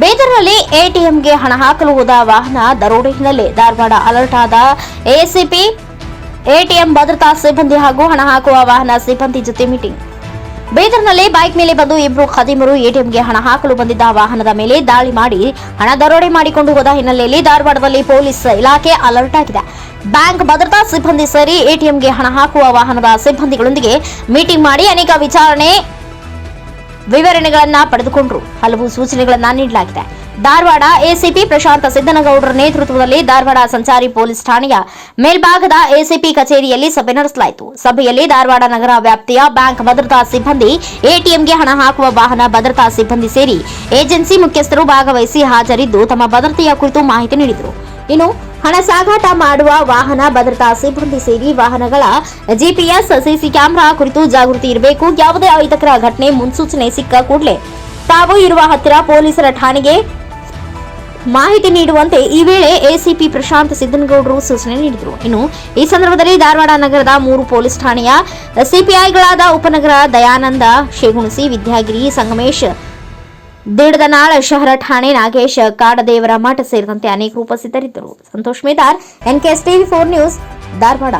ಬೇದರ್ನಲ್ಲಿ ಎಟಿಎಂಗೆ ಹಣ ಹಾಕಲು ಹೋದ ವಾಹನ ದರೋಡೆ ಹಿನ್ನೆಲೆ ಧಾರವಾಡ ಅಲರ್ಟ್ ಆದ ಎಸಿಪಿ, ಎಟಿಎಂ ಭದ್ರತಾ ಸಿಬ್ಬಂದಿ ಹಾಗೂ ಹಣ ಹಾಕುವ ವಾಹನ ಸಿಬ್ಬಂದಿ ಜೊತೆ ಮೀಟಿಂಗ್. ಬೀದರ್ನಲ್ಲಿ ಬೈಕ್ ಮೇಲೆ ಬಂದು ಇಬ್ಬರು ಖದೀಮರು ಎಟಿಎಂಗೆ ಹಣ ಹಾಕಲು ಬಂದಿದ್ದ ವಾಹನದ ಮೇಲೆ ದಾಳಿ ಮಾಡಿ ಹಣ ದರೋಡೆ ಮಾಡಿಕೊಂಡು ಹೋದ ಹಿನ್ನೆಲೆಯಲ್ಲಿ ಧಾರವಾಡದಲ್ಲಿ ಪೊಲೀಸ್ ಇಲಾಖೆ ಅಲರ್ಟ್ ಆಗಿದೆ. ಬ್ಯಾಂಕ್ ಭದ್ರತಾ ಸಿಬ್ಬಂದಿ ಸೇರಿ ಎಟಿಎಂಗೆ ಹಣ ಹಾಕುವ ವಾಹನದ ಸಿಬ್ಬಂದಿಗಳೊಂದಿಗೆ ಮೀಟಿಂಗ್ ಮಾಡಿ ಅನೇಕ ವಿಚಾರಣೆ ವಿವರಣೆಗಳನ್ನ ಪಡೆದುಕೊಂಡರು. ಹಲವು ಸೂಚನೆಗಳನ್ನ ನೀಡಲಾಗಿದೆ. ಧಾರವಾಡ ಎಸಿಪಿ ಪ್ರಶಾಂತ ಸಿದ್ದನಗೌಡರ ನೇತೃತ್ವದಲ್ಲಿ ಧಾರವಾಡ ಸಂಚಾರಿ ಪೊಲೀಸ್ ಠಾಣೆಯ ಮೇಲ್ಭಾಗದ ಎಸಿಪಿ ಕಚೇರಿಯಲ್ಲಿ ಸಭೆ ನಡೆಸಲಾಯಿತು. ಸಭೆಯಲ್ಲಿ ಧಾರವಾಡ ನಗರ ವ್ಯಾಪ್ತಿಯ ಬ್ಯಾಂಕ್ ಭದ್ರತಾ ಸಿಬ್ಬಂದಿ, ಎಟಿಎಂಗೆ ಹಣ ಹಾಕುವ ವಾಹನ ಭದ್ರತಾ ಸಿಬ್ಬಂದಿ ಸೇರಿ ಏಜೆನ್ಸಿ ಮುಖ್ಯಸ್ಥರು ಭಾಗವಹಿಸಿ ಹಾಜರಿದ್ದು ತಮ್ಮ ಭದ್ರತೆಯ ಕುರಿತು ಮಾಹಿತಿ ನೀಡಿದರು. ಇನ್ನು ಹಣ ಸಾಗಾಟ ಮಾಡುವ ವಾಹನ ಭದ್ರತಾ ಸಿಬ್ಬಂದಿ ಸೇರಿ ವಾಹನಗಳ ಜಿಪಿಎಸ್ ಸಿಸಿ ಕ್ಯಾಮೆರಾ ಕುರಿತು ಜಾಗೃತಿ ಇರಬೇಕು. ಯಾವುದೇ ಅಹಿತಕರ ಘಟನೆ ಮುನ್ಸೂಚನೆ ಸಿಕ್ಕ ಕೂಡಲೇ ತಾವು ಇರುವ ಹತ್ತಿರ ಪೊಲೀಸರ ಠಾಣೆಗೆ ಮಾಹಿತಿ ನೀಡುವಂತೆ ಈ ವೇಳೆ ಎಸಿಪಿ ಪ್ರಶಾಂತ್ ಸಿದ್ದನಗೌಡರು ಸೂಚನೆ ನೀಡಿದರು. ಇನ್ನು ಈ ಸಂದರ್ಭದಲ್ಲಿ ಧಾರವಾಡ ನಗರದ ಮೂರು ಪೊಲೀಸ್ ಠಾಣೆಯ ಸಿಪಿಐಗಳಾದ ಉಪನಗರ, ದಯಾನಂದ, ಶೇಗುಣಸಿ, ವಿದ್ಯಾಗಿರಿ, ಸಂಗಮೇಶ್ ದಿಡದನಾಳ್ ಶಹರ ಠಾಣೆ ನಾಗೇಶ್ ಕಾಡದೇವರ ಮಠ ಸೇರಿದಂತೆ ಅನೇಕರು ಉಪಸ್ಥಿತರಿದ್ದರು. Santosh Medar NKS TV four news Dharwad.